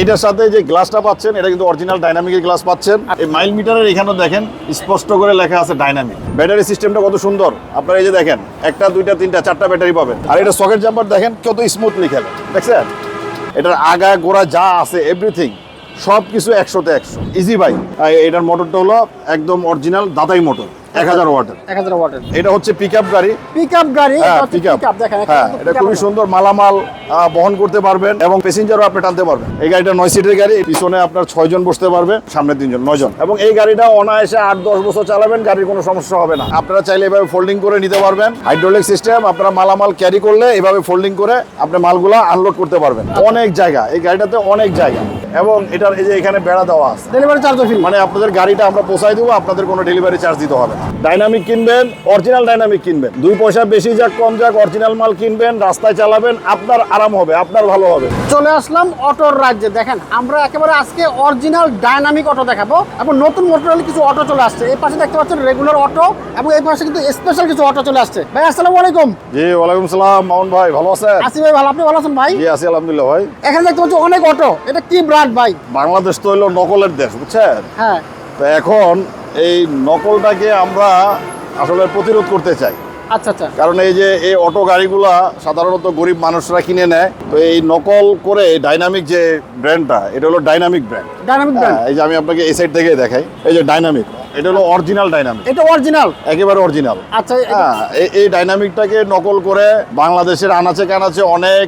এটার সাথে যে গ্লাসটা পাচ্ছেন, এটা কিন্তু অরিজিনাল ডাইনামিকের গ্লাস পাচ্ছেন। এই মাইল মিটারের এখানে দেখেন, স্পষ্ট করে লেখা আছে ডাইনামিক ব্যাটারি সিস্টেমটা কত সুন্দর। আপনারা এই যে দেখেন, একটা, দুইটা, তিনটা, চারটা ব্যাটারি পাবেন। আর এটা সকেট জাম্পার দেখেন, কত স্মুথলি খেলে। দেখছেন? এটার আগা, গোড়া যা আছে এভরিথিং সব কিছু একশোতে একশো। ইজি বাই এটার মোটরটা হলো একদম অরিজিনাল দাদাই মোটর এক হাজার ওয়াটের। এক হাজার ওয়াটের। এটা হচ্ছে পিক গাড়ি। পিক আপ গাড়ি হ্যাঁ হচ্ছে পিকআপ দেখেন হ্যাঁ এটা খুবই সুন্দর মালামাল বহন করতে পারবেন এবং প্যাসেঞ্জারও আপনি টানতে পারবেন। এই গাড়িটা নয় সিটের গাড়ি পিছনে আপনার ছয় জন বসতে পারবে সামনে তিনজন নয় জন। এবং এই গাড়িটা অনায়াসে আট দশ বছর চালাবেন গাড়ির কোনো সমস্যা হবে না। আপনারা চাইলে এভাবে ফোল্ডিং করে নিতে পারবেন। হাইড্রোলিক সিস্টেম আপনারা মালামাল ক্যারি করলে এভাবে ফোল্ডিং করে আপনি মালগুলা আনলোড করতে পারবেন। অনেক জায়গা এই গাড়িটাতে অনেক জায়গা। এবং এটার এই যে এখানে বেড়া দেওয়া আছে। ডেলিভারি চার্জ মানে আপনাদের গাড়িটা আমরা পৌঁছাই দেবো আপনাদের কোনো ডেলিভারি চার্জ দিতে হবে ডাইনামিক কিনবেন অরিজিনাল ডাইনামিক কিনবেন। দুই পয়সা বেশি যাক কম যাক অরিজিনাল মাল কিনবেন রাস্তায় চালাবেন আপনার আরাম হবে আপনার ভালো হবে। চলে আসলাম অটোর রাজ্যে। দেখেন আমরা একেবারে আজকে অরিজিনাল ডাইনামিক অটো দেখাবো এবং নতুন মডেলের কিছু অটো চলে আসছে। এই পাশে দেখতে পাচ্ছেন রেগুলার অটো এবং এই পাশে কিন্তু স্পেশাল কিছু অটো চলে আসছে। ভাই আসসালামু আলাইকুম। জি ওয়ালাইকুম সালাম মামুন ভাই ভালো আছেন? আসি ভাই ভালো। আপনি ভালো আছেন ভাই? জি আছি আলহামদুলিল্লাহ ভাই। এখানে দেখতে পাচ্ছি অনেক অটো। এটা কি ব্র্যান্ড ভাই? বাংলাদেশ তো হইল নকলের দেশ বুঝছেন? হ্যাঁ। তো এখন এই নকলটাকে আমরা আসলে প্রতিরোধ করতে চাই। আচ্ছা আচ্ছা। কারণ এই যে এই অটো গাড়িগুলা সাধারণত গরিব মানুষরা কিনে নেয় তো এই নকল করে ডাইনামিক যে ব্র্যান্ডটা এটা হলো ডাইনামিক ব্র্যান্ড। Dynamic brand. হ্যাঁ এই যে আমি আপনাকে এই সাইড থেকে দেখাই এই যে ডাইনামিক। এটা হলো অরিজিনাল ডাইনামিক এটা অরিজিনাল একেবারে অরিজিনাল আচ্ছা হ্যাঁ এই- এই ডাইনামিকটাকে নকল করে বাংলাদেশের আনাচে কানাচে অনেক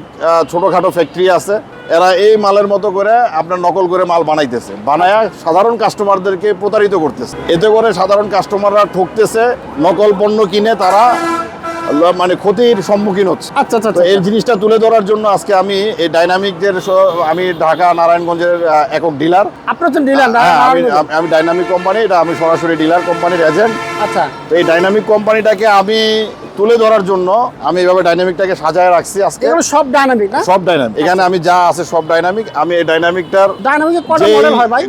ছোটখাটো ফ্যাক্টরি আছে। এরা এই মালের মতো করে আপনার নকল করে মাল বানাইতেছে। বানায় সাধারণ কাস্টমারদেরকে প্রতারিত করতেছে। এতে করে সাধারণ কাস্টমাররা ঠকতেছে নকল পণ্য কিনে তারা মানে ক্ষতির সম্মুখীন হচ্ছে। আচ্ছা আচ্ছা আচ্ছা। এই জিনিসটা তুলে ধরার জন্য আজকে আমি এই ডাইনামিকদের আমি ঢাকা নারায়ণগঞ্জের একক ডিলার। আপনার হচ্ছেন ডিলার না হ্যাঁ আমি ডাইনামিক কোম্পানি এটা আমি সরাসরি ডিলার কোম্পানির এজেন্ট। আচ্ছা। তো এই ডাইনামিক কোম্পানিটাকে আমি তুলে ধরার জন্য আমি এইভাবে ডাইনামিকটাকে সাজায় রাখছি আজকে। এগুলো সব ডাইনামিক না? সব ডাইনামিক এখানে আমি যা আছে সব ডাইনামিক আমি এই ডাইনামিকটার ডাইনামিকের কটা মডেল হয় ভাই?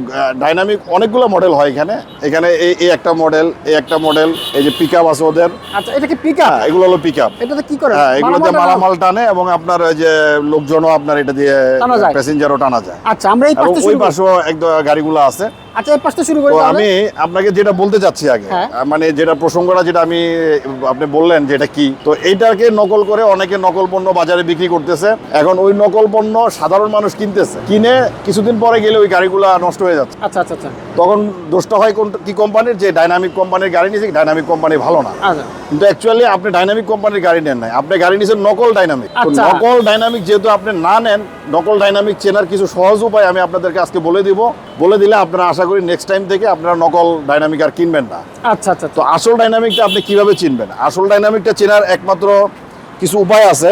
ডাইনামিক অনেকগুলো মডেল হয় এখানে। এখানে এই এই একটা মডেল এই একটা মডেল এই যে পিকআপ আছে ওদের। আচ্ছা এটা কি পিক আপ হ্যাঁ এগুলো হলো পিক আপ এটাতে কি করে? হ্যাঁ মালামাল টানা? মালামাল টানে এবং আপনার ওই যে লোকজনও আপনার এটা দিয়ে। প্যাসেঞ্জারও টানা যায়। আচ্ছা আমরা এই পাশটা ওই পাশেও একদম গাড়িগুলো আছে। আচ্ছা এই পাশটা শুরু করি আমি আপনাকে যেটা বলতে চাচ্ছি আগে হ্যাঁ। মানে যেটা প্রসঙ্গটা যেটা আমি আপনি বললেন যে এটা কি তো এইটাকে নকল করে অনেকে নকল পণ্য বাজারে বিক্রি করতেছে। এখন ওই নকল পণ্য সাধারণ মানুষ কিনতেছে। কিনে কিছুদিন পরে গেলে ওই গাড়িগুলা নষ্ট হয়ে যাচ্ছে। আচ্ছা আচ্ছা আচ্ছা। তখন দোষটা হয় কোন কি কোম্পানির? যে ডাইনামিক কোম্পানির গাড়ি নিয়েছে ডাইনামিক কোম্পানি ভালো না। আচ্ছা। কিন্তু অ্যাকচুয়ালি আপনি ডাইনামিক কোম্পানির গাড়ি নেন নাই। আপনি গাড়ি নিয়েছেন নকল ডাইনামিক। আচ্ছা। নকল ডাইনামিক যেহেতু আপনি না নেন নকল ডাইনামিক চেনার কিছু সহজ উপায় আমি আপনাদেরকে আজকে বলে দিব। বলে দিলে আপনারা আশা করি নেক্সট টাইম থেকে আপনারা নকল ডাইনামিক আর কিনবেন না। আচ্ছা আচ্ছা তো আসল ডাইনামিকটা আপনি কীভাবে চিনবেন? আসল ডাইনামিকটা চেনার একমাত্র কিছু উপায় আছে।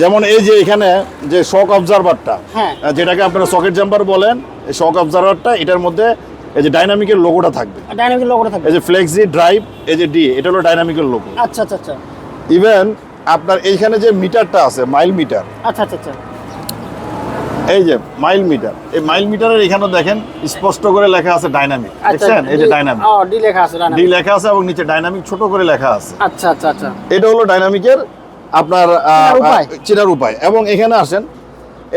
যেমন এই যে এখানে যে শক অবজারভারটা হ্যাঁ। যেটাকে আপনারা সকেট জাম্পার বলেন এই শক অবজারভারটা এটার মধ্যে এই যে ডাইনামিকের লোগোটা থাকবে। ডাইনামিক লোগোটা থাকবে। এই যে ফ্লেক্সি ড্রাইভ এই যে ডি এটা হলো ডাইনামিকের লোগো আচ্ছা আচ্ছা আচ্ছা। ইভেন আপনার এইখানে যে মিটারটা আছে মাইল মিটার আচ্ছা আচ্ছা আচ্ছা। এই যে মাইল মিটার। এই মাইল মিটারের এখানে দেখেন স্পষ্ট করে লেখা আছে ডাইনামিক। আচ্ছা দেখছেন? এই যে ডাইনামিক। ও ডি লেখা আছে ডি লেখা আছে এবং নিচে ডাইনামিক ছোট করে লেখা আছে। আচ্ছা আচ্ছা আচ্ছা। এটা হলো ডাইনামিকের আপনার চেনার উপায়। এবং এখানে আসেন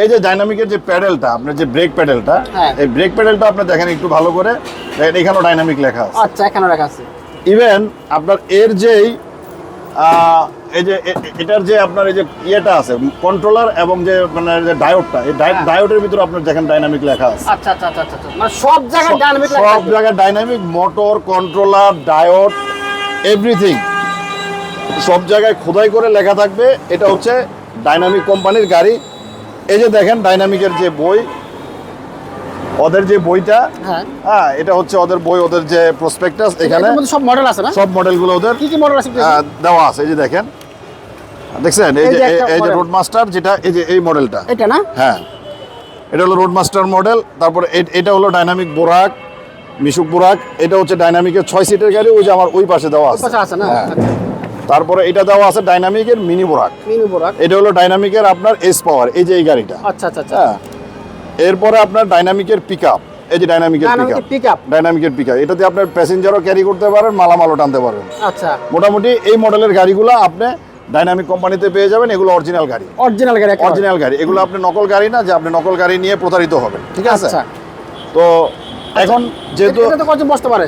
এই যে ডাইনামিকের যে প্যাডেলটা আপনার যে ব্রেক প্যাডেলটা হ্যাঁ। এই ব্রেক প্যাডেলটা আপনি দেখেন একটু ভালো করে। দেখেন এখানেও ডাইনামিক লেখা আছে। আচ্ছা এখানে রাখা আছে। ইভেন আপনার এর যেই এই যে এটার যে আপনার এই যে ইয়েটা আছে কন্ট্রোলার এবং যে মানে যে ডায়োডটা এই হ্যাঁ। ডায়োডের ভিতরে আপনার দেখেন ডাইনামিক লেখা আছে। আচ্ছা আচ্ছা আচ্ছা আচ্ছা মানে সব জায়গায় ডাইনামিক লেখা সব জায়গায় dynamic motor controller diode everything সব জায়গায় খোদাই করে লেখা থাকবে এটা হচ্ছে ডাইনামিক কোম্পানির গাড়ি। এই যে দেখেন ডাইনামিকের যে বই ওদের যে বইটা হ্যাঁ। হ্যাঁ এটা হচ্ছে ওদের বই ওদের যে প্রসপেক্টাস এখানে সব মডেল আছে না? সব মডেলগুলো ওদের কি কি মডেল আছে দেওয়া আছে এই যে দেখেন। দেখছেন? এই যে এই- যে রোড মাস্টার যেটা এই যে এই মডেলটা এটা না? হ্যাঁ। এটা হলো রোড মাস্টার মডেল তারপরে এটা হলো ডাইনামিক বোরাক মিশুক বোরাক এটা হচ্ছে ডাইনামিকের ছয় সিটের গাড়ি ওই যে আমার ওই পাশে দেওয়া আছে। আছে না? হ্যাঁ। তারপরে এটা দেওয়া আছে ডাইনামিকের মিনি বোরাক মিনি বোরাক এটা হলো ডাইনামিকের আপনার এস পাওয়ার এই যে এই গাড়িটা। আচ্ছা আচ্ছা আচ্ছা। হ্যাঁ। এরপরে আপনার ডাইনামিকের পিক আপ এই যে ডাইনামিকের pick dynamic up pick up ডাইনামিকের pick up এটাতে আপনার প্যাসেঞ্জারও ক্যারি করতে পারেন মালামালও টানতে পারবেন। আচ্ছা। মোটামুটি এই মডেলের গাড়িগুলো আপনি ডাইনামিক কোম্পানিতে পেয়ে যাবেন এগুলো অরিজিনাল গাড়ি। অরিজিনাল গাড়ি অরিজিনাল গাড়ি। এগুলো আপনি নকল গাড়ি না যে আপনি নকল গাড়ি নিয়ে প্রতারিত হবেন ঠিক আছে? আচ্ছা। তো এখন যেহেতু কজন বসতে পারে?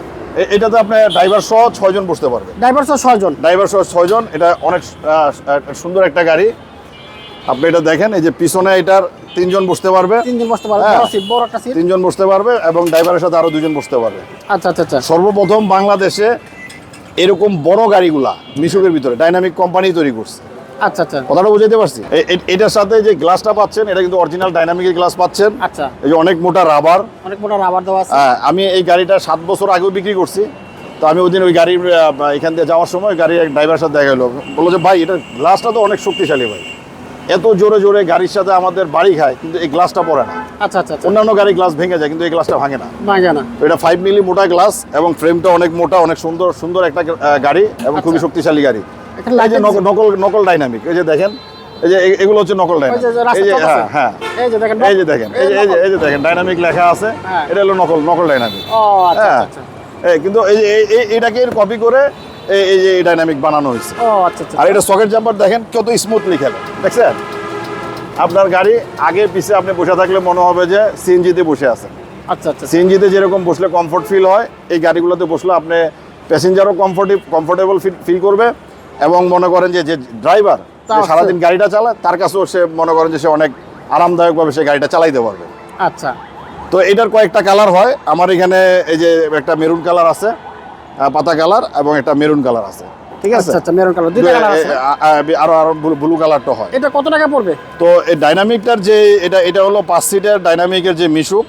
এটাতে আপনার ড্রাইভার সহ ছয়জন বসতে পারবে। ড্রাইভার সহ ছয়জন? ড্রাইভার সহ ছয়জন এটা অনেক সুন্দর একটা গাড়ি। আপনি এটা দেখেন এই যে পিছনে এটার তিনজন বসতে পারবে। তিনজন বসতে পারবে হ্যাঁ। বড় একটা সিট তিনজন বসতে পারবে এবং ড্রাইভারের সাথে আরও দুজন বসতে পারবে। আচ্ছা আচ্ছা আচ্ছা। সর্বপ্রথম বাংলাদেশে এরকম বড় গাড়িগুলা মিশুকের ভিতরে ডাইনামিক কোম্পানি তৈরি করছে। আচ্ছা আচ্ছা। কথাটা বুঝাইতে পারছি? এটার সাথে যে গ্লাসটা পাচ্ছেন এটা কিন্তু অরিজিনাল ডাইনামিকের গ্লাস পাচ্ছেন। আচ্ছা। এই যে অনেক মোটা রাবার অনেক মোটা রাবার দেওয়া আছে। আমি এই গাড়িটা সাত বছর আগেও বিক্রি করছি। তো আমি ওই দিন ওই গাড়ির এখান দিয়ে যাওয়ার সময় গাড়ির এক ড্রাইভারের সাথে দেখা হলো। বলল যে ভাই এটা গ্লাসটা তো অনেক শক্তিশালী ভাই। এত জোরে জোরে গাড়ির সাথে আমাদের বাড়ি খায় কিন্তু এই গ্লাসটা পড়ে না। আচ্ছা আচ্ছা আচ্ছা। অন্যান্য গাড়ি গ্লাস ভেঙে যায় কিন্তু এই গ্লাসটা ভাঙে না। ভাঙে না। এটা ফাইভ মিলি মোটা গ্লাস এবং ফ্রেমটা অনেক মোটা অনেক সুন্দর সুন্দর একটা গাড়ি এবং খুবই আচ্ছা। শক্তিশালী গাড়ি। এই যে নকল নকল ডাইনামিক এই যে দেখেন এই যে এগুলো হচ্ছে নকল ডাইনামিক এই যে হ্যাঁ হ্যাঁ। এই যে দেখেন এই যে দেখেন এই যে এই যে দেখেন ডাইনামিক লেখা আছে। হ্যাঁ। এটা হলো নকল নকল ডাইনামিক ও আচ্ছা হ্যাঁ। আচ্ছা আচ্ছা। এই কিন্তু এই- এটাকে কপি করে এই- এই যে ডাইনামিক বানানো হয়েছে। ও আচ্ছা আচ্ছা। আর এটা সকেট জাম্পার দেখেন কত স্মুথলি খেলে। দেখছেন? আপনার গাড়ি আগে পিছে আপনি বসে থাকলে মনে হবে যে সিএনজিতে বসে আছেন আচ্ছা আচ্ছা। সিএনজিতে যেরকম বসলে কমফোর্ট ফিল হয় এই গাড়িগুলোতে বসলে আপনি প্যাসেঞ্জারও কমফোর্টেব কমফোর্টেবল ফিল করবে এবং মনে করেন যে যে ড্রাইভার আছে। সারাদিন গাড়িটা চালায় তার কাছেও সে মনে করেন যে সে অনেক আরামদায়কভাবে সে গাড়িটা চালাইতে পারবে। আচ্ছা। তো এটার কয়েকটা কালার হয়। আমার এখানে এই যে একটা মেরুন কালার আছে। পাতা কালার এবং একটা মেরুন কালার আছে। ঠিক আছে? আচ্ছা আচ্ছা মেরুন কালার। দুইটা কালার আছে। আরও আরও ব্লু কালারটা হয়। এটা কত টাকা পড়বে? তো এই ডাইনামিকটার যে এটা এটা হলো পাঁচ সিটের ডাইনামিকের যে মিশুক।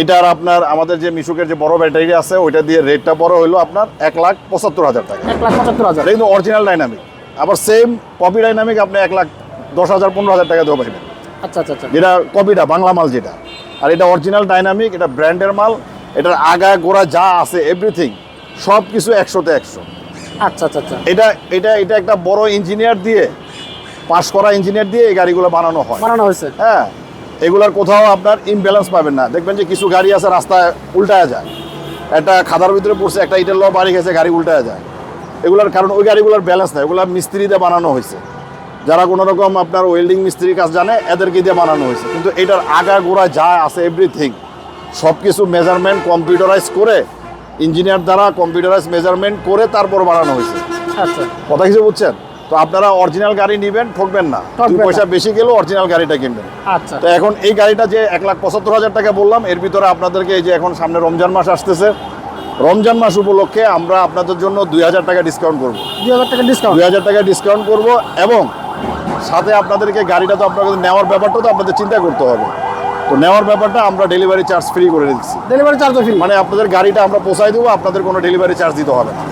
এটার আপনার আমাদের যে মিশুকের যে বড় ব্যাটারি আছে ওইটা দিয়ে রেটটা বড় হলো আপনার এক লাখ পঁচাত্তর হাজার টাকা। এক লাখ পঁচাত্তর হাজার। কিন্তু অরিজিনাল ডাইনামিক আবার সেম কপি ডাইনামিক আপনি এক লাখ দশ হাজার পনেরো হাজার টাকা দেওয়া পাইবেন। আচ্ছা আচ্ছা আচ্ছা। যেটা কপিটা বাংলা মাল যেটা। আর এটা অরিজিনাল ডাইনামিক এটা ব্র্যান্ডের মাল এটার আগা গোড়া যা আছে এভরিথিং সব কিছু একশোতে একশো। আচ্ছা আচ্ছা আচ্ছা। এটা এটা এটা একটা বড় ইঞ্জিনিয়ার দিয়ে পাশ করা ইঞ্জিনিয়ার দিয়ে এই গাড়িগুলো বানানো হয়। বানানো হয়েছে? হ্যাঁ এগুলার কোথাও আপনার ইমব্যালেন্স পাবেন না। দেখবেন যে কিছু গাড়ি আছে রাস্তায় উল্টায় যায়। একটা খাদার ভিতরে পড়ছে একটা ইটের ল বাড়ি গেছে গাড়ি উল্টায় যায়। এগুলার কারণ ওই গাড়িগুলোর ব্যালেন্স নাই। ওগুলো মিস্ত্রিতে বানানো হয়েছে। যারা কোনো রকম আপনার ওয়েল্ডিং মিস্ত্রি কাজ জানে এদেরকে দিয়ে বানানো হয়েছে। কিন্তু এটার আগা গোড়া যা আছে এভরিথিং সব কিছু মেজারমেন্ট কম্পিউটারাইজ করে ইঞ্জিনিয়ার দ্বারা কম্পিউটারাইজ মেজারমেন্ট করে তারপর বানানো হয়েছে। আচ্ছা। কথা কিছু বুঝছেন? তো আপনারা অরিজিনাল গাড়ি নেবেন ঠকবেন না। দুই পয়সা বেশি গেলেও অরিজিনাল গাড়িটা কিনবেন। আচ্ছা। তো এখন এই গাড়িটা যে এক লাখ পঁচাত্তর হাজার টাকা বললাম এর ভিতরে আপনাদেরকে এই যে এখন সামনে রমজান মাস আসতেছে রমজান মাস উপলক্ষে আমরা আপনাদের জন্য দুই হাজার টাকা ডিসকাউন্ট করব। দুই হাজার টাকা ডিসকাউন্ট দুই হাজার টাকা ডিসকাউন্ট করব এবং সাথে আপনাদেরকে গাড়িটা তো আপনাদের নেওয়ার ব্যাপারটা তো আপনাদের চিন্তা করতে হবে। তো নেওয়ার ব্যাপারটা আমরা ডেলিভারি চার্জ ফ্রি করে দিচ্ছি। ডেলিভারি চার্জও ফ্রি মানে আপনাদের গাড়িটা আমরা পৌঁছাই দেবো আপনাদের কোনো ডেলিভারি চার্জ দিতে হবে না।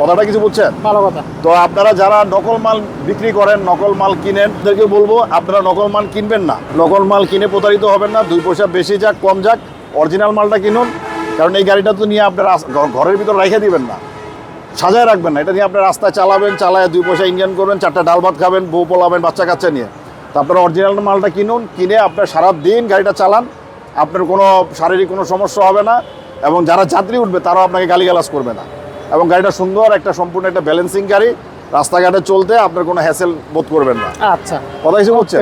কথাটা কিছু বুঝছেন? ভালো কথা। তো আপনারা যারা নকল মাল বিক্রি করেন নকল মাল কিনেন তাদেরকে বলব আপনারা নকল মাল কিনবেন না। নকল মাল কিনে প্রতারিত হবেন না দুই পয়সা বেশি যাক কম যাক অরিজিনাল মালটা কিনুন। কারণ এই গাড়িটা তো নিয়ে আপনার ঘরের ভিতর রেখে দিবেন না। সাজায় রাখবেন না এটা নিয়ে আপনার রাস্তায় চালাবেন চালায় দুই পয়সা ইঞ্জিন করবেন চারটা ডাল ভাত খাবেন বউ পোলাবেন বাচ্চা কাচ্চা নিয়ে। তো আপনারা অরিজিনাল মালটা কিনুন কিনে আপনার সারা দিন গাড়িটা চালান আপনার কোনো শারীরিক কোনো সমস্যা হবে না এবং যারা যাত্রী উঠবে তারাও আপনাকে গালিগালাজ করবে না। এবং গাড়িটা সুন্দর একটা সম্পূর্ণ একটা ব্যালেন্সিং গাড়ি রাস্তাঘাটে চলতে আপনার কোনো হ্যাসেল বোধ করবেন না। আচ্ছা। কথা কিছু হচ্ছে।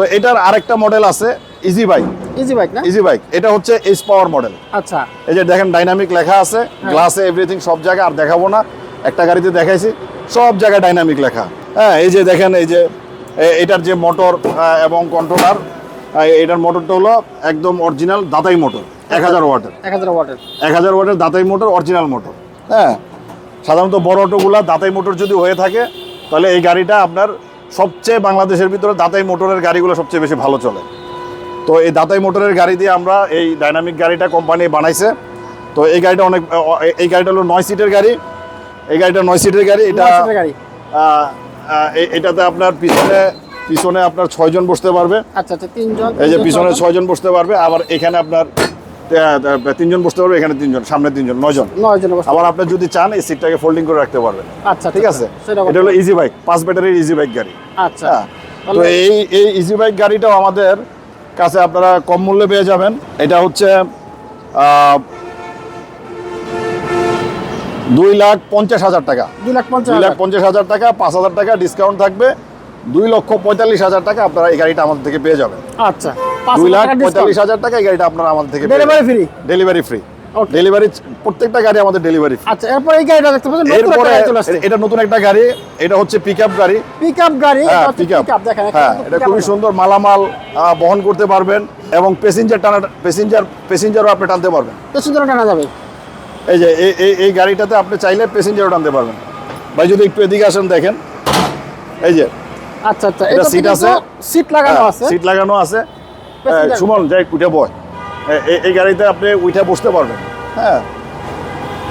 তো এটার আরেকটা মডেল আছে ইজি বাইক ইজি বাইক না? ইজি বাইক এটা হচ্ছে এইচ পাওয়ার মডেল আচ্ছা। এই যে দেখেন ডাইনামিক লেখা আছে গ্লাসে এভরিথিং সব জায়গায় আর দেখাবো না। একটা গাড়িতে দেখাইছি সব জায়গায় ডাইনামিক লেখা। হ্যাঁ এই যে দেখেন এই যে এটার যে মোটর এবং কন্ট্রোলার এটার মোটরটা হলো একদম অরিজিনাল দাতাই মোটর এক হাজার ওয়াটের। এক হাজার ওয়াটের। এক হাজার ওয়াটের দাতাই মোটর অরিজিনাল মোটর হ্যাঁ? সাধারণত বড় অটোগুলা দাতাই মোটর যদি হয়ে থাকে তাহলে এই গাড়িটা আপনার সবচেয়ে বাংলাদেশের ভিতরে দাতাই মোটরের গাড়িগুলো সবচেয়ে বেশি ভালো চলে। তো এই দাতাই মোটরের গাড়ি দিয়ে আমরা এই ডাইনামিক গাড়িটা কোম্পানি বানাইছে। তো এই গাড়িটা অনেক এই গাড়িটা হলো নয় সিটের গাড়ি। এই গাড়িটা নয় সিটের গাড়ি এটা এটাতে আপনার পিছনে পিছনে আপনার ছয়জন বসতে পারবে। আচ্ছা আচ্ছা তিনজন। এই যে পিছনে ছয়জন। বসতে পারবে আবার এখানে আপনার তিনজন বসতে পারবে এখানে তিনজন সামনে তিনজন নয়জন। নয় জন আবার আপনি যদি চান এই সিটটাকে ফোল্ডিং করে রাখতে পারবেন। আচ্ছা ঠিক আছে? এটা হলো ইজি বাইক পাঁচ ব্যাটারির ইজি বাইক গাড়ি। আচ্ছা। হ্যাঁ? তো এই এই ইজি বাইক গাড়িটাও আমাদের কাছে আপনারা কম মূল্যে পেয়ে যাবেন। এটা হচ্ছে আহ, দুই লাখ পঞ্চাশ হাজার টাকা। দুই লাখ পঞ্চাশ দুই লাখ। পঞ্চাশ হাজার টাকা পাঁচ হাজার টাকা ডিসকাউন্ট থাকবে। দুই লক্ষ পঁয়তাল্লিশ হাজার টাকা আপনারা এই গাড়িটা আমাদের থেকে পেয়ে যাবেন। আচ্ছা দুই লাখ পঁয়তাল্লিশ হাজার টাকা এই গাড়িটা আপনারা আমাদের থেকে Delivery free? Delivery free delivery প্রত্যেকটা গাড়ি আমাদের ডেলিভারি ফ্রি আচ্ছা এরপর এই গাড়িটা দেখতে পাচ্ছেন এরপরে গাড়ি এটা নতুন একটা গাড়ি এটা হচ্ছে পিক গাড়ি। আপ গাড়ি হ্যাঁ এটা পিক দেখেন হ্যাঁ এটা খুবই সুন্দর মালামাল বহন করতে পারবেন এবং প্যাসেঞ্জার টানা প্যাসেঞ্জার প্যাসেঞ্জারও আপনি টানতে পারবেন। পেছন টানা যাবে। এই যে এই- এই গাড়িটাতে আপনি চাইলে প্যাসেঞ্জারও টানতে পারবেন। ভাই যদি একটু এদিকে আসেন দেখেন। এই যে আচ্ছা আচ্ছা এটা সিট আছে? সিট লাগানো আছে। সিট লাগানো আছে। সুমন যাই উঠে বয়। এই গাড়িতে আপনি উঠে বসতে পারবেন। হ্যাঁ।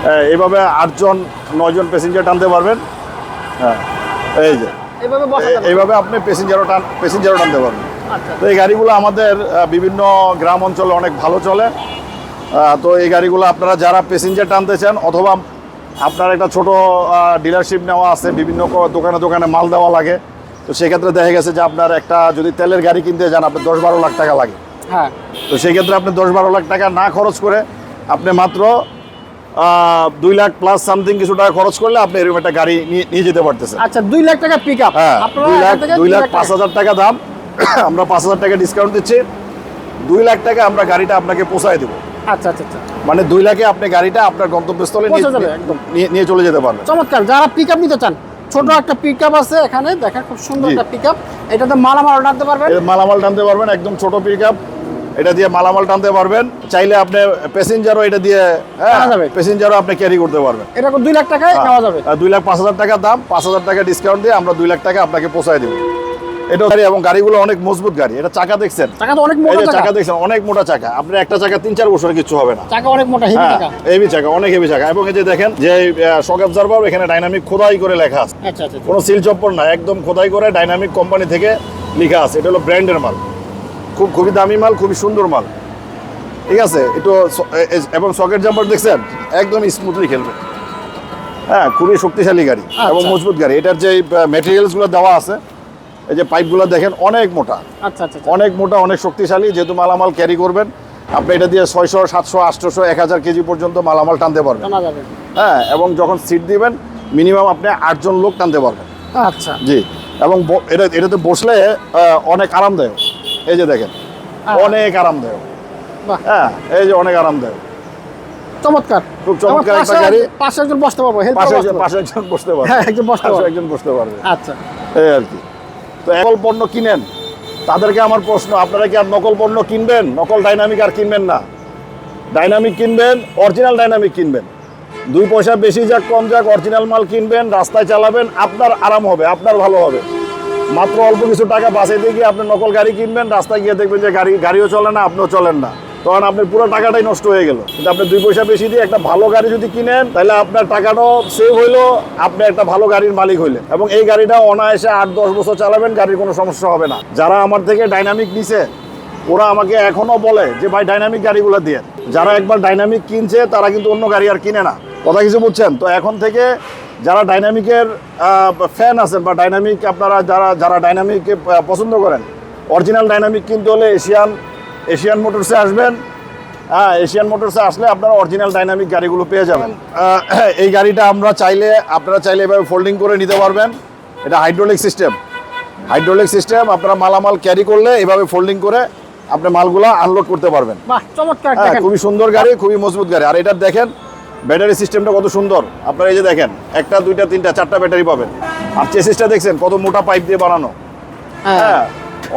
হ্যাঁ, এইভাবে আটজন নয়জন প্যাসেঞ্জার টানতে পারবেন। হ্যাঁ এই যে। এইভাবে আপনি প্যাসেঞ্জারও টান প্যাসেঞ্জারও টানতে পারবেন। আচ্ছা। তো এই গাড়িগুলো আমাদের বিভিন্ন গ্রাম অঞ্চলে অনেক ভালো চলে। তো এই গাড়িগুলো আপনারা যারা প্যাসেঞ্জার টানতে চান অথবা আপনার একটা ছোট ডিলারশিপ নেওয়া আছে বিভিন্ন দোকানে দোকানে মাল দেওয়া লাগে তো সেক্ষেত্রে দেখা গেছে যে আপনার একটা যদি তেলের গাড়ি কিনতে যান আপনার দশ বারো লাখ টাকা লাগে। হ্যাঁ। তো সেক্ষেত্রে আপনি দশ বারো লাখ টাকা না খরচ করে আপনি মাত্র দুই লাখ প্লাস সামথিং কিছু টাকা খরচ করলে আপনি এরকম একটা গাড়ি নিয়ে নিয়ে যেতে পারতেছেন। আচ্ছা দুই লাখ টাকা পিক আপ হ্যাঁ দুই লাখ দুই লাখ পাঁচ হাজার টাকা দাম। আমরা পাঁচ হাজার টাকা ডিসকাউন্ট দিচ্ছি। দুই লাখ টাকা আমরা গাড়িটা আপনাকে পোষায় দেবো। আচ্ছা আচ্ছা আচ্ছা। মানে দুই লাখে আপনি গাড়িটা আপনার গন্তব্যস্থলে নিয়ে- চলে যেতে পারবেন। চমৎকার যারা পিক আপ নিতে চান ছোট একটা পিক আপ আছে এখানে দেখেন খুব সুন্দর একটা পিক আপ এটাতে মালামাল টানতে পারবেন। মালামাল টানতে পারবেন একদম ছোট পিক এটা দিয়ে মালামাল টানতে পারবেন। চাইলে আপনি প্যাসেঞ্জারও এটা দিয়ে হ্যাঁ প্যাসেঞ্জারও আপনি ক্যারি করতে পারবেন। এরকম দুই লাখ টাকায় নেওয়া যাবে। দুই লাখ পাঁচ হাজার টাকা দাম পাঁচ হাজার টাকা ডিসকাউন্ট দিয়ে আমরা দুই লাখ টাকা আপনাকে পোষায় দেবো। এটা গাড়ি এবং গাড়িগুলো অনেক মজবুত গাড়ি। এটা চাকা দেখছেন? টাকা তো অনেক মোটা চাকা। দেখছেন অনেক মোটা চাকা। আপনার একটা চাকা তিন চার বছর কিছু হবে না। টাকা অনেক মোটা হেভি টাকা হেভি চাকা অনেক হেভি চাকা। এবং এই যে দেখেন যে শক অবজারভার এখানে ডাইনামিক খোদাই করে লেখা আছে। আচ্ছা আচ্ছা আচ্ছা। কোনো সিল না একদম খোদাই করে ডাইনামিক কোম্পানি থেকে লেখা আছে। এটা হলো ব্র্যান্ডের মাল। খুব খুবই দামি মাল খুবই সুন্দর মাল। ঠিক আছে? একটু এবং সকেট জাম্পার দেখছেন? একদম স্মুথলি খেলবে। হ্যাঁ খুবই শক্তিশালী গাড়ি এবং। মজবুত গাড়ি। এটার যে মেটেরিয়ালসগুলো দেওয়া আছে এই যে পাইপগুলো দেখেন অনেক মোটা। আচ্ছা আচ্ছা আচ্ছা। অনেক মোটা অনেক শক্তিশালী। যেহেতু মালামাল ক্যারি করবেন আপনি এটা দিয়ে ছয়শো সাতশো আটশোশো এক হাজার কেজি পর্যন্ত মালামাল টানতে পারবেন। হ্যাঁ এবং যখন সিট দিবেন মিনিমাম আপনি আটজন লোক টানতে পারবেন। আচ্ছা। জি এবং এটা এটাতে বসলে অনেক আরামদায়ক। এই যে দেখেন। অনেক আরামদায়ক। হ্যাঁ এই যে অনেক আরামদায়ক। চমৎকার। খুব চমৎকার একটা গাড়ি। পাশে একজন বসতে পারব পাশে একজন- বসতে পারবে। হ্যাঁ, একজন বসতে পারবে। একজন বসতে পারবে। আচ্ছা। এই আর কি। তো একল পণ্য কিনেন? তাদেরকে আমার প্রশ্ন, আপনারা কি আর নকল পণ্য কিনবেন? নকল ডাইনামিক আর কিনবেন না। ডাইনামিক কিনবেন, অরিজিনাল ডাইনামিক কিনবেন। দুই পয়সা বেশি যাক, কম যাক, অরিজিনাল মাল কিনবেন, রাস্তায় চালাবেন, আপনার আরাম হবে, আপনার ভালো হবে। মাত্র অল্প কিছু টাকা বাঁচাইতে গিয়ে আপনি নকল গাড়ি কিনবেন, রাস্তায় গিয়ে দেখবেন যে গাড়ি, গাড়িও চলে না, আপনিও চলেন না। তখন আপনার পুরো টাকাটাই নষ্ট হয়ে গেল। কিন্তু আপনি দুই পয়সা বেশি দিয়ে একটা ভালো গাড়ি যদি কিনেন, তাহলে আপনার টাকাটাও সেভ হইল, আপনি একটা ভালো গাড়ির মালিক হইলেন। এবং এই গাড়িটা অনায়াসে আট, দশ বছর চালাবেন, গাড়ির কোনো সমস্যা হবে না। যারা আমার থেকে ডাইনামিক নিছে, ওরা আমাকে এখনও বলে যে, ভাই ডাইনামিক গাড়িগুলো দিয়ে। যারা একবার ডাইনামিক কিনছে, তারা কিন্তু অন্য গাড়ি আর কিনে না। কথা কিছু বুঝছেন? তো এখন থেকে যারা ডাইনামিকের ফ্যান আছেন বা ডাইনামিক আপনারা যারা যারা ডাইনামিককে পছন্দ করেন অরিজিনাল ডাইনামিক কিনতে হলে এশিয়ান এশিয়ান মোটরসে আসবেন। হ্যাঁ এশিয়ান মোটরসে আসলে আপনারা অরিজিনাল ডাইনামিক গাড়িগুলো পেয়ে যাবেন। এই গাড়িটা আমরা চাইলে আপনারা চাইলে এভাবে ফোল্ডিং করে নিতে পারবেন। এটা হাইড্রোলিক সিস্টেম হাইড্রোলিক সিস্টেম আপনারা মালামাল ক্যারি করলে এভাবে ফোল্ডিং করে আপনি মালগুলা আনলোড করতে পারবেন। হ্যাঁ খুবই সুন্দর গাড়ি খুবই মজবুত গাড়ি। আর এটা দেখেন ব্যাটারি সিস্টেমটা কত সুন্দর। আপনারা এই যে দেখেন একটা দুইটা তিনটা চারটা ব্যাটারি পাবেন। আর চেসিসটা দেখছেন কত মোটা পাইপ দিয়ে বানানো। হ্যাঁ। হ্যাঁ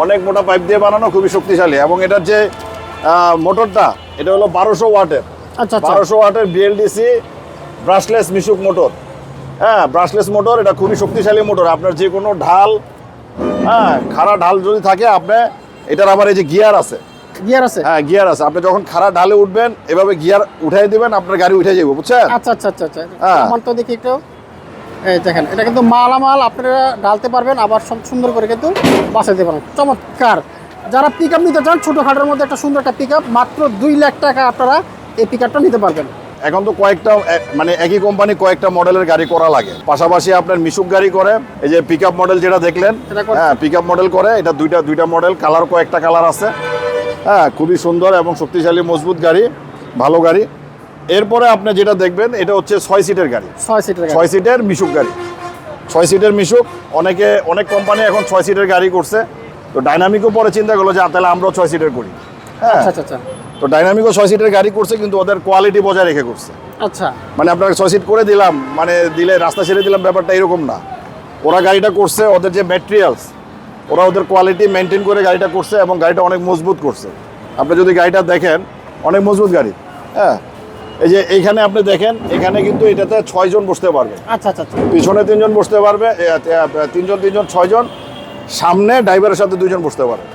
অনেক মোটা পাইপ দিয়ে বানানো খুবই শক্তিশালী। এবং এটার যে মোটরটা এটা হলো বারোশো ওয়াটের। আচ্ছা আচ্ছা। বারোশো ওয়াটের বিএলডিসি ব্রাশলেস মিশুক মোটর। হ্যাঁ ব্রাশলেস মোটর এটা খুবই শক্তিশালী মোটর। আপনার যে কোনো ঢাল হ্যাঁ খাড়া ঢাল যদি থাকে আপনি এটার আবার এই যে গিয়ার আছে। গিয়ার আছে? হ্যাঁ গিয়ার আছে। আপনি যখন খাড়া ঢালে উঠবেন এভাবে গিয়ার উঠাই দিবেন আপনার গাড়ি উঠে যাবে বুঝছেন? আচ্ছা আচ্ছা আচ্ছা আচ্ছা। হ্যাঁ। তো দেখি একটু। এই দেখেন এটা কিন্তু মালামাল আপনারা ঢালতে পারবেন আবার সব সুন্দর করে কিন্তু বাঁচাতে পারবেন। চমৎকার। যারা পিক আপ নিতে চান ছোটোখাটোর মধ্যে একটা সুন্দর একটা পিক মাত্র দুই লাখ টাকা আপনারা এই পিক নিতে পারবেন। এখন তো কয়েকটা মানে একই কোম্পানি কয়েকটা মডেলের গাড়ি করা লাগে। পাশাপাশি আপনার মিশুক গাড়ি করে এই যে পিক মডেল যেটা দেখলেন হ্যাঁ পিক মডেল করে এটা দুইটা দুইটা মডেল কালার কয়েকটা কালার আছে। হ্যাঁ খুবই সুন্দর এবং শক্তিশালী মজবুত গাড়ি ভালো গাড়ি। এরপরে আপনি যেটা দেখবেন এটা হচ্ছে ছয় সিটের গাড়ি। ছয় সিটের ছয় সিটের মিশুক গাড়ি। ছয় সিটের মিশুক অনেকে অনেক কোম্পানি এখন ছয় সিটের গাড়ি করছে। তো ডাইনামিকও পরে চিন্তা করল যে তাহলে আমরাও ছয় সিটের করি। হ্যাঁ। আচ্ছা আচ্ছা আচ্ছা। তো ডাইনামিকও ছয় সিটের গাড়ি করছে কিন্তু ওদের কোয়ালিটি বজায় রেখে করছে। আচ্ছা। মানে আপনাকে ছয় সিট করে দিলাম মানে দিলে রাস্তা ছেড়ে দিলাম ব্যাপারটা এরকম না। ওরা গাড়িটা করছে ওদের যে ম্যাটেরিয়ালস ওরা ওদের কোয়ালিটি মেনটেন করে গাড়িটা করছে এবং গাড়িটা অনেক মজবুত করছে। আপনি যদি গাড়িটা দেখেন অনেক মজবুত গাড়ি হ্যাঁ। এই যে এইখানে আপনি দেখেন এখানে কিন্তু এটাতে ছয়জন বসতে পারবে। আচ্ছা আচ্ছা আচ্ছা। পিছনে তিনজন বসতে পারবে তিনজন তিনজন ছয়জন সামনে ড্রাইভারের সাথে দুজন বসতে পারবে।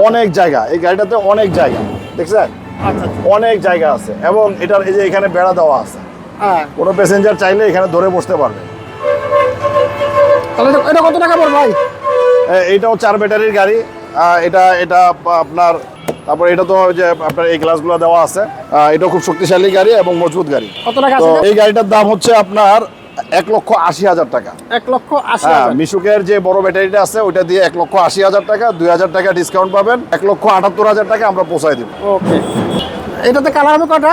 অনেক জায়গা এই গাড়িটাতে অনেক জায়গা দেখছেন? আচ্ছা আচ্ছা। অনেক জায়গা আছে এবং এটার এই যে এখানে বেড়া দেওয়া আছে। হ্যাঁ। কোনো প্যাসেঞ্জার চাইলে এখানে ধরে বসতে পারবে। তাহলে এটা- কত টাকা পড়বে ভাই? এ- এইটাও চার ব্যাটারির গাড়ি। এটা এটা আপনার তারপর এটা তো ওই যে আপনার এই গ্লাসগুলো দেওয়া আছে এটা খুব শক্তিশালী গাড়ি এবং মজবুত গাড়ি। কত টাকা এই গাড়িটার দাম হচ্ছে আপনার এক লক্ষ আশি হাজার টাকা। এক লক্ষ আশি হ্যাঁ মিশুকের যে বড় ব্যাটারিটা আছে ওইটা দিয়ে এক লক্ষ আশি হাজার টাকা দুই হাজার টাকা ডিসকাউন্ট পাবেন এক লক্ষ আটাত্তর হাজার টাকা আমরা পৌঁছায় দিব। ওকে। এটাতে কালার হবে কটা?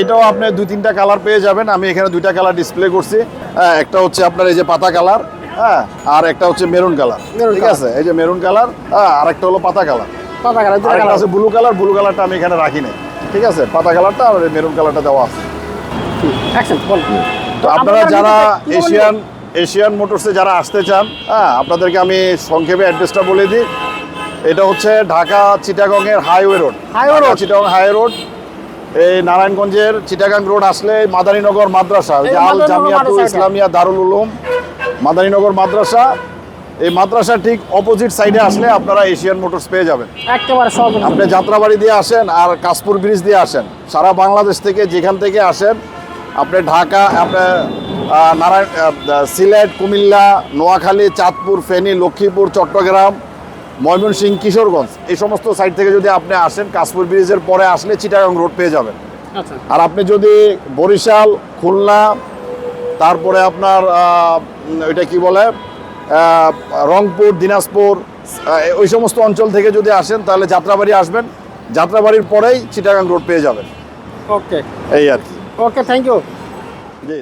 এটাও আপনি দুই তিনটা কালার পেয়ে যাবেন। আমি এখানে দুইটা কালার ডিসপ্লে করছি। হ্যাঁ একটা হচ্ছে আপনার এই যে পাতা কালার হ্যাঁ আর একটা হচ্ছে মেরুন কালার ঠিক আছে? এই যে মেরুন কালার হ্যাঁ আর একটা হলো পাতা কালার পাতা কালার কালার। আছে ব্লু কালার ব্লু কালারটা আমি এখানে রাখি নাই। ঠিক আছে? পাতা কালারটা আর মেরুন কালারটা দেওয়া আছে। অ্যাকশন বল। তো আপনারা যারা এশিয়ান এশিয়ান মোটরসে যারা আসতে চান হ্যাঁ আপনাদেরকে আমি সংক্ষেপে অ্যাড্রেসটা বলে দিই। এটা হচ্ছে Dhaka চিটাগংয়ের highway road Highway road? Chittagong highway road এই নারায়ণগঞ্জের চিটাগাং রোড আসলে মাদারীনগর মাদ্রাসা আল মাদারীনগর জামিয়াতু মাদ্রাসা এটা। ইসলামিয়া দারুল উলুম মাদারীনগর মাদ্রাসা। এই মাদ্রাসা ঠিক অপোজিট সাইডে আসলে আপনারা এশিয়ান মোটরস পেয়ে যাবেন। একেবারে সহজ আপনি যাত্রাবাড়ি দিয়ে আসেন আর কাশপুর ব্রিজ দিয়ে আসেন। সারা বাংলাদেশ থেকে যেখান থেকে আসেন আপনি ঢাকা আপনি নারায়ণ সিলেট কুমিল্লা নোয়াখালী চাঁদপুর ফেনী লক্ষ্মীপুর চট্টগ্রাম ময়মনসিংহ কিশোরগঞ্জ এই সমস্ত সাইড থেকে যদি আপনি আসেন কাশপুর ব্রিজের পরে আসলে চিটাগাং রোড পেয়ে যাবেন। আচ্ছা। আর আপনি যদি বরিশাল খুলনা তারপরে আপনার ওইটা কি বলে? রংপুর দিনাজপুর ওই সমস্ত অঞ্চল থেকে যদি আসেন তাহলে যাত্রাবাড়ি আসবেন। যাত্রাবাড়ির পরেই চিটাগাং রোড পেয়ে যাবেন। ওকে এই আর কি। Okay thank you G.